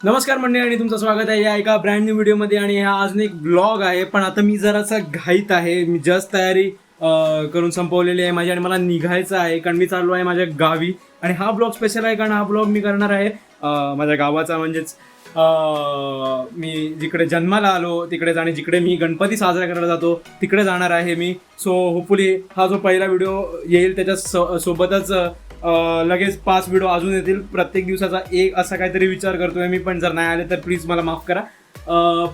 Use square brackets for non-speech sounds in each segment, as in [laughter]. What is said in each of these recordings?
नमस्कार मंडळी आणि तुमचं स्वागत आहे या एका ब्रँड न्यू व्हिडिओमध्ये आणि हा अजून एक ब्लॉग आहे पण आता मी जरासा घाईत आहे. मी जस्ट तयारी करून संपवलेली आहे माझी आणि मला निघायचं आहे कारण मी चाललो आहे माझ्या गावी. आणि हा ब्लॉग स्पेशल आहे कारण हा ब्लॉग मी करणार आहे माझ्या गावाचा म्हणजेच मी जिकडे जन्माला आलो तिकडेच आणि जिकडे मी गणपती साजरा करायला जातो तिकडे जाणार आहे मी. सो होपफुली हा जो पहिला व्हिडिओ येईल त्याच्या सो- सोबतच लगेच पाच व्हिडिओ अजून येतील. प्रत्येक दिवसाचा एक असा काहीतरी विचार करतोय मी पण जर नाही आले तर प्लीज मला माफ करा.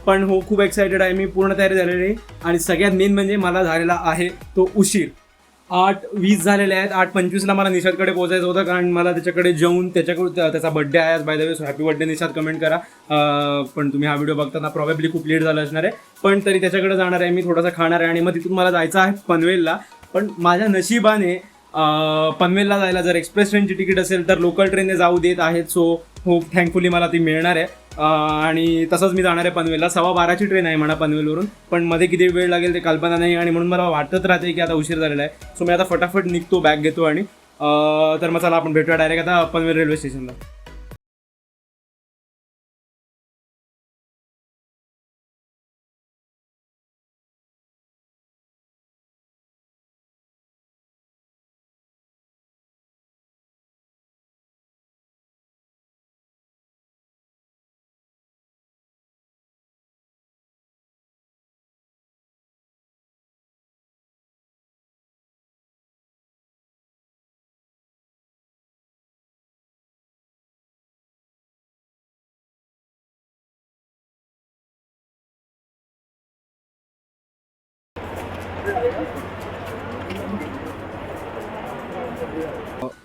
पण हो खूप एक्सायटेड आहे. मी पूर्ण तयारी झालेली आहे. आणि सगळ्यात मेन म्हणजे मला झालेला आहे तो उशीर. आठ वीस झालेले आहेत. आठ पंचवीसला मला निषादकडे पोहोचायचं होतं कारण मला त्याच्याकडे जेवून त्याच्याकडून त्या- त्याचा बड्डे आहे आज by the way happy birthday Nishad comment करा. पण तुम्ही हा व्हिडिओ बघताना प्रॉबेबली खूप लेट झाला असणार आहे. पण तरी त्याच्याकडे जाणार आहे. मी थोडासा खाणार आहे आणि मग तिथून मला जायचं आहे पनवेलला. पण माझ्या नशिबाने पनवेलला जायला जर एक्सप्रेस ट्रेनची तिकीट असेल तर लोकल ट्रेनने जाऊ देत आहेत. सो हो थँकफुली मला ती मिळणार आहे. आणि तसंच मी जाणार आहे पनवेलला. सव्वा बाराची ट्रेन आहे म्हणा पनवेलवरून. पण मध्ये किती वेळ लागेल ते कल्पना नाही आणि म्हणून मला वाटत राहते की आता उशीर झालेला आहे. सो मी आता फटाफट निघतो बॅग घेतो आणि तर मग चला आपण भेटूया डायरेक्ट आता पनवेल रेल्वे स्टेशनला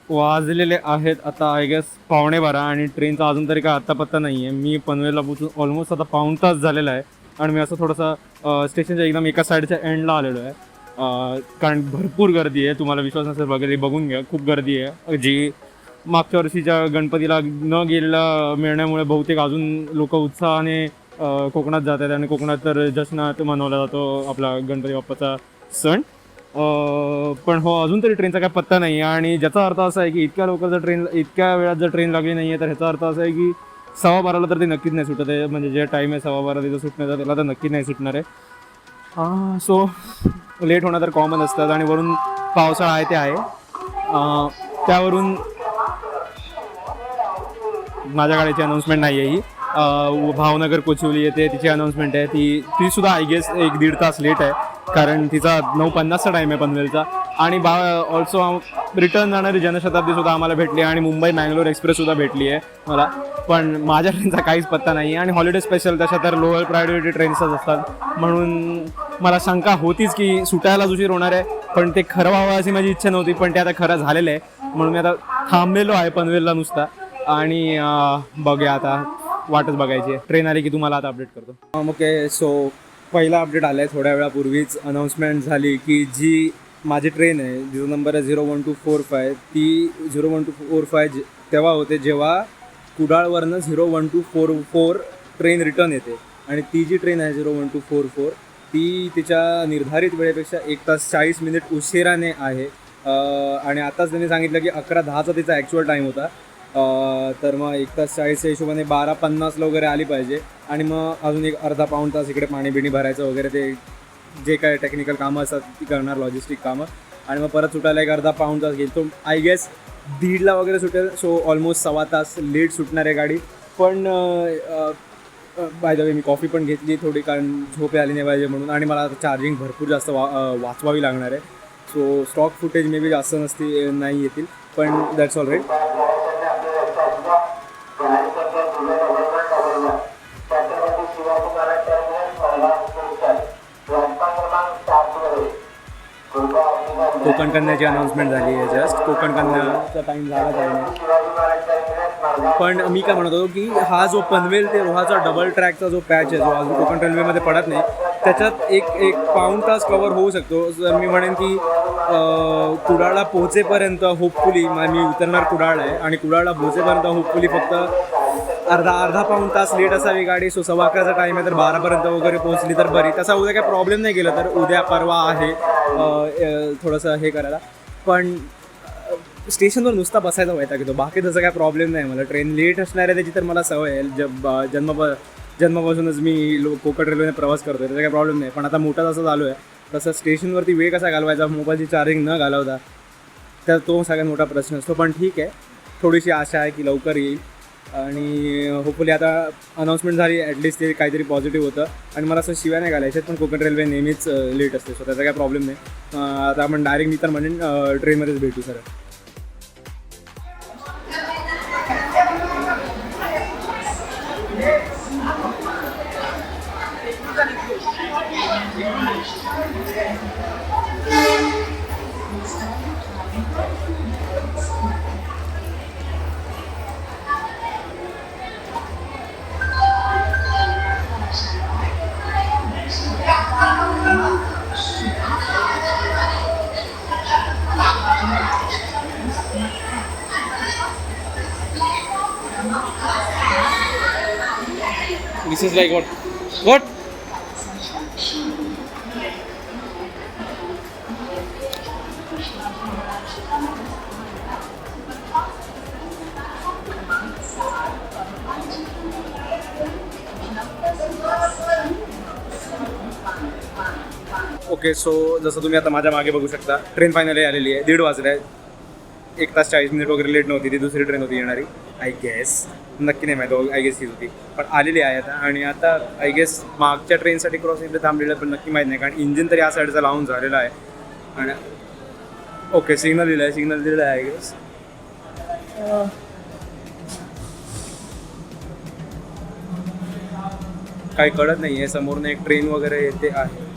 वाजलेले आहेत आता आय गेस पावणे बारा आणि ट्रेनचा अजून तरी काय आत्ता पत्ता नाही आहे मी पनवेलला पोचून ऑलमोस्ट आता पाऊण तास झालेला आहे आणि मी असं थोडंसं स्टेशनच्या एकदम एका साईडच्या एंडला आलेलो आहे. कारण भरपूर गर्दी आहे. तुम्हाला विश्वास नसेल वगैरे बघून घ्या. खूप गर्दी आहे. जी मागच्या वर्षीच्या गणपतीला न गेलेला मिळण्यामुळे बहुतेक अजून लोक उत्साहाने कोकणात जात आहेत आणि कोकणात तर जश्नात मनवला जातो आपला गणपती बाप्पाचा. सण. पण हो अजून तरी ट्रेनचा काय पत्ता नाही आहे. आणि ज्याचा अर्थ असा आहे की इतक्या लवकर जर ट्रेन इतक्या वेळात जर ट्रेन लागली नाही आहे तर ह्याचा अर्थ असा आहे की सव्वा बाराला तर ते नक्कीच नाही सुटत आहे. म्हणजे जे टाईम आहे सव्वा बारा तिथं सुटण्याचा त्याला तर नक्कीच नाही सुटणार आहे. सो लेट होणं तर कॉमन असतात आणि वरून पावसाळा आहे ते आहे. त्यावरून माझ्या गाडीची अनाऊन्समेंट नाही आहे ही. भावनगर कोचिवली येते तिची अनाऊन्समेंट आहे. ती ती सुद्धा आय गेस एक दीड तास लेट आहे. कारण तिचा नऊ पन्नासचा टाईम आहे पनवेलचा. आणि बा ऑल्सो रिटर्न जाणारी जनशताब्दी सुद्धा आम्हाला भेटली आहे आणि मुंबई मँगलोर एक्सप्रेस सुद्धा भेटली आहे मला. पण माझ्या ट्रेनचा काहीच पत्ता नाही आहे आणि हॉलिडे स्पेशल तशा तर लोअर प्रायोरिटी ट्रेन्सच असतात. म्हणून मला शंका होतीच की सुटायलाच उशीर होणार आहे. पण ते खरं व्हावं अशी माझी इच्छा नव्हती पण ते आता खरं झालेलं आहे. म्हणून मी आता थांबलेलो आहे पनवेलला नुसता. आणि बघूया आता वाटच बघायची आहे. ट्रेन आली की तुम्हाला आता अपडेट करतो. ओके सो पहिला अपडेट आला आहे थोड्या वेळापूर्वीच. अनाऊन्समेंट झाली की जी माझी ट्रेन आहे जिचा नंबर आहे zero one two four five ती zero one two four five तेव्हा होते जेव्हा कुडाळवरनं zero one two four four train return येते. आणि ती जी ट्रेन आहे zero one two four four ती तिच्या निर्धारित वेळेपेक्षा एक तास चाळीस मिनिट उशिराने आहे. आणि आताच त्यांनी सांगितलं की अकरा दहाचा तिचा ॲक्च्युअल टाईम होता. तर मग एक तास चाळीसच्या हिशोबाने बारा पन्नासला वगैरे आली पाहिजे. आणि मग अजून एक अर्धा पाऊण तास इकडे पाणी बिणी भरायचं वगैरे ते जे काय टेक्निकल कामं असतात ती करणार लॉजिस्टिक कामं. आणि मग परत सुटायला एक अर्धा पाऊण तास घेईल तो आय गेस दीडला वगैरे सुटेल. सो ऑलमोस्ट सव्वा तास लेट सुटणार आहे गाडी. पण बाय द वे मी कॉफी पण घेतली थोडी कारण झोपे आली नाही पाहिजे म्हणून. आणि मला आता चार्जिंग भरपूर जास्त वा वाचवावी लागणार आहे. So stock footage may be जास्त नसती नाही येतील. पण दॅट्स ऑल राईट कोकण कन्याची अनाऊन्समेंट झाली आहे जस्ट कोकण कन्याचा टाईम झाला आहे पण मी काय म्हणत होतो की हा जो पनवेल ते रोहाचा डबल ट्रॅकचा जो पॅच आहे जो अजून कोकण रेल्वेमध्ये पडत नाही त्याच्यात एक एक पाऊण तास कवर होऊ शकतो. जर मी म्हणेन की कुडाळला पोहोचेपर्यंत होपफुली मी उतरणार कुडाळ आहे आणि कुडाळला पोहोचेपर्यंत होपफुली फक्त अर्धा अर्धा पाऊन तास लेट असावी गाडी. सो सव्वा अकराचा टाईम आहे तर बारापर्यंत वगैरे पोहोचली तर बरी. तसा उद्या काही प्रॉब्लेम नाही गेला तर उद्या परवा आहे. थोडंसं हे करायला. पण स्टेशनवर नुसता बसायचा व्हायचा की तो बाकी तसं काय प्रॉब्लेम नाही मला. ट्रेन लेट असणार आहे त्याची तर मला सवय आहे. जब जन्म जन्मापासूनच मी लो कोकण रेल्वेने प्रवास करतोय त्याचा काही प्रॉब्लेम नाही. पण आता मोठा जसं चालू आहे. तसं स्टेशनवरती वेळ कसा घालवायचा? मोबाईलची चार्जिंग न घालवता. तर तो सगळ्यात मोठा प्रश्न असतो. पण ठीक आहे. थोडीशी आशा आहे की लवकर येईल. आणि होपफुली आता अनाऊन्समेंट झाली ॲटलिस्ट ते काहीतरी पॉझिटिव्ह होतं. आणि मला असं शिवाय नाही घालायच्यात पण कोकण रेल्वे नेहमीच लेट असते सो त्याचा काही प्रॉब्लेम नाही. आता आपण डायरेक्ट मी तर म्हणेन ट्रेनमध्येच भेटू sir this is like what? What? Okay so जसं तुम्ही आता माझ्या मागे बघू शकता ट्रेन फायनली आलेली आहे दीड वाजले आहे एक तास चाळीस मिनिट वगैरे लेट नव्हती ती दुसरी ट्रेन होती येणारी. आय गेस नक्की नाही माहिती आय गेस हीच होती. पण आलेली आहे आता. आणि आता आय गेस मागच्या ट्रेनसाठी क्रॉसिंगला थांबलेलं पण नक्की माहीत नाही. कारण इंजिन तरी या साईडचा लावून झालेला आहे. आणि ओके सिग्नल दिलं आहे सिग्नल दिलं आहे आय गेस काही कळत नाही आहे समोरनं एक ट्रेन वगैरे येते आहे.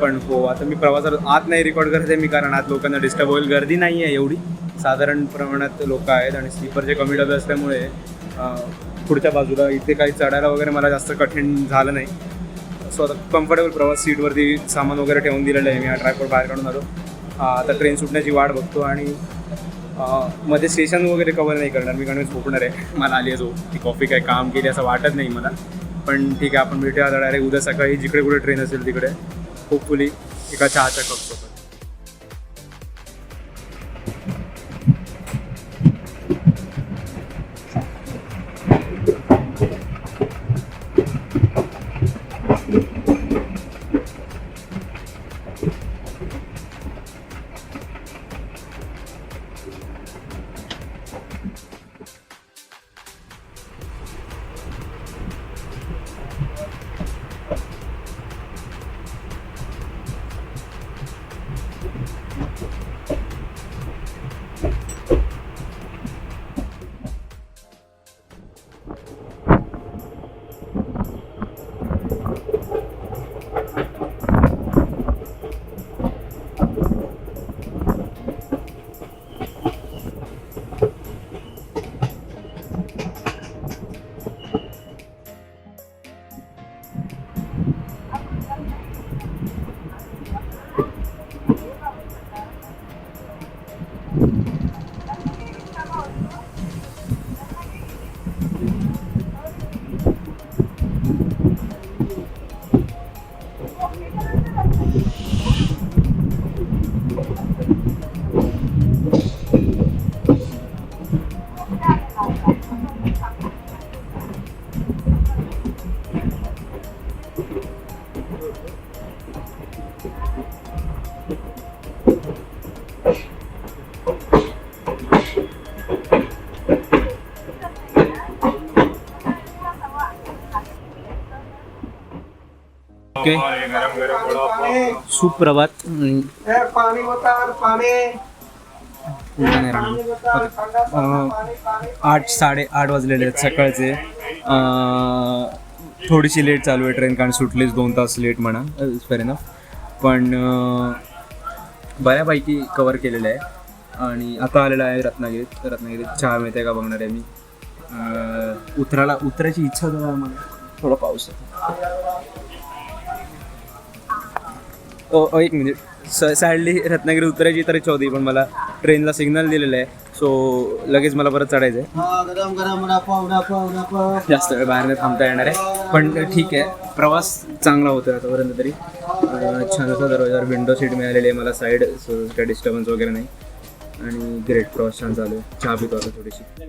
पण हो आता मी प्रवासात आत नाही रेकॉर्ड करत आहे मी कारण आत लोकांना डिस्टर्ब होईल गर्दी नाही आहे एवढी. साधारण प्रमाणात लोक आहेत आणि स्लीपरचे कमी डबे असल्यामुळे पुढच्या बाजूला इथे काही चढायला वगैरे मला जास्त कठीण झालं नाही. सो आता कम्फर्टेबल प्रवास सीटवरती सामान वगैरे ठेवून दिलेलं आहे मी हा ट्रायपोर्ट बाहेर काढून आलो. आता ट्रेन सुटण्याची वाट बघतो आणि मध्ये स्टेशन वगैरे कवर नाही करणार मी कारण झोपणार आहे. मला आली आहे झोप. ती कॉफी काय काम केली असं वाटत नाही मला. पण ठीक आहे आपण भेटूया आता डायरेक्ट उद्या सकाळी जिकडे कुठे ट्रेन असेल तिकडे. होपफुली एका चहाच्या कपसोबत ओके. सुप्रभात. आठ साडे आठ वाजलेले आहेत सकाळचे. थोडीशी लेट चालू आहे ट्रेन कारण सुटलीच दोन तास लेट म्हणा. फेर इनफ पण बऱ्यापैकी कवर केलेलं आहे. आणि आता आलेलं आहे रत्नागिरीत. रत्नागिरीत चहा मिळते का बघणार आहे मी. उतराला उतरायची इच्छा जरा मला. थोडा पाऊस आहे. ओ ओ, एक मिनिट स सॅडली रत्नागिरी उतरायची तर इच्छा होती पण मला ट्रेनला सिग्नल दिलेलं आहे. सो लगेच मला परत चढायचं आहे जास्त वेळ बाहेर थांबता येणार आहे. पण ठीक आहे. प्रवास चांगला होतो आतापर्यंत तरी. छान असा दरवाजावर विंडो सीट मिळालेली आहे मला साईड सो काय डिस्टर्बन्स वगैरे नाही. आणि ग्रेट प्रवास छान चालू आहे. चहा पितो आता थोडीशी.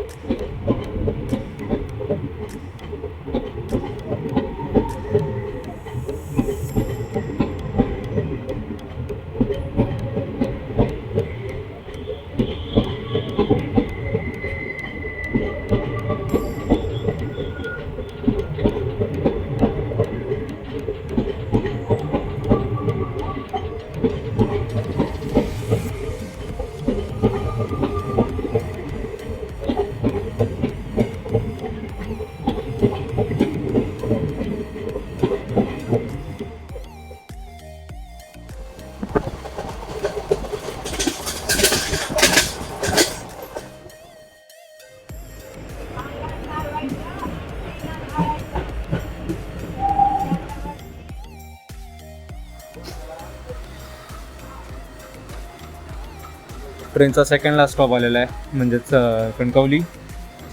ट्रेनचा सेकंड लास्ट स्टॉप आलेला आहे. म्हणजेच Kankavli.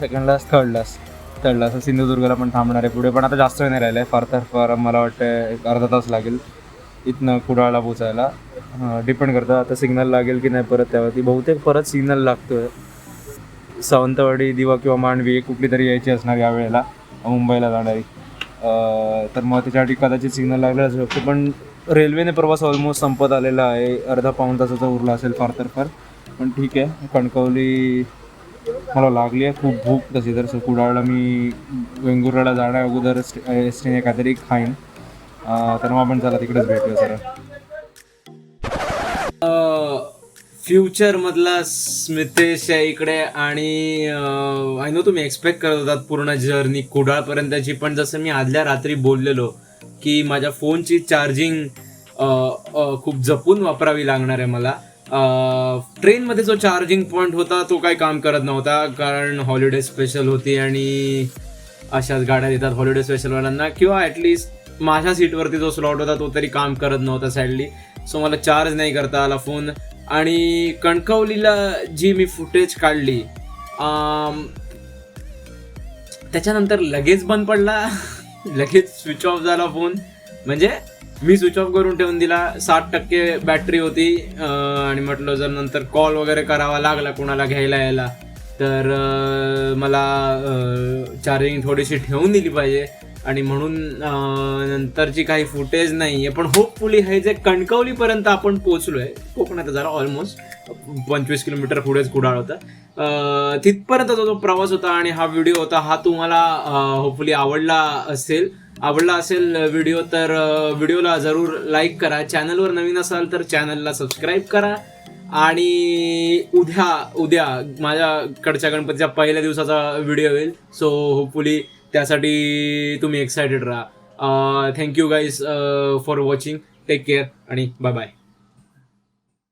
Second last third last third last सिंधुदुर्गला पण थांबणार आहे पुढे. पण आता जास्त वेळ नाही राहिलं आहे. फार तर फार मला वाटतं एक अर्धा तास लागेल. इथनं कुडाळला पोचायला. डिपेंड करतं. आता सिग्नल लागेल की नाही परत त्यावरती. बहुतेक परत सिग्नल लागतो आहे सावंतवाडी दिवा किंवा मांडवी कुठली तरी यायची असणार या वेळेला. मुंबईला जाणारी. तर मग त्याच्यासाठी कदाचित सिग्नल लागलेला असू शकतो पण रेल्वेने प्रवास ऑलमोस्ट संपत आलेला आहे. अर्धा पाऊण तासाचा उरला असेल फार तर फार. पण ठीक आहे. कणकवली मला लागली आहे. खूप भूक तशी तर कुडाळला मी वेंगुर्ला जाण्या अगोदर एसटीने काहीतरी खाईन. तर मग आपण चला तिकडेच भेटूया सर फ्युचर मधला स्मितेश आहे इकडे आणि आय नो तुम्ही एक्सपेक्ट करत होतात पूर्ण जर्नी कुडाळपर्यंतची पण जसं मी आदल्या रात्री बोललेलो की माझ्या फोनची चार्जिंग खूप जपून वापरावी लागणार आहे मला. ट्रेनमध्ये जो चार्जिंग पॉईंट होता तो काही काम करत नव्हता कारण हॉलिडे स्पेशल होती आणि अशाच गाड्या देतात हॉलिडे स्पेशलवाल्यांना किंवा ॲटलिस्ट माझ्या सीटवरती जो स्लॉट होता तो तरी काम करत नव्हता सॅडली सो मला चार्ज नाही करता आला फोन आणि कणकवलीला जी मी फुटेज काढली त्याच्यानंतर लगेच बंद पडला. [laughs] लगेच स्विच ऑफ झाला फोन म्हणजे मी स्विच ऑफ करून ठेवून दिला. साठ टक्के बॅटरी होती. आणि म्हटलं जर नंतर कॉल वगैरे करावा लागला कोणाला घ्यायला यायला तर मला चार्जिंग थोडीशी ठेवून दिली पाहिजे. आणि म्हणून नंतरची काही फुटेज नाही आहे पण होपफुली हे जे कणकवलीपर्यंत आपण पोचलो आहे कोकणात जरा ऑलमोस्ट पंचवीस किलोमीटर पुढेच कुडाळ होता. तिथपर्यंतचा जो प्रवास होता आणि हा व्हिडिओ होता हा तुम्हाला होपफुली आवडला असेल. आवडला असेल व्हिडिओ तर व्हिडिओला जरूर लाईक करा. चॅनलवर नवीन असाल तर चॅनलला सबस्क्राईब करा. आणि उद्या उद्या माझ्याकडच्या गणपतीच्या पहिल्या दिवसाचा व्हिडिओ येईल. सो होपफुली त्यासाठी तुम्ही एक्सायटेड राहा. Thank you guys for watching take care आणि बाय बाय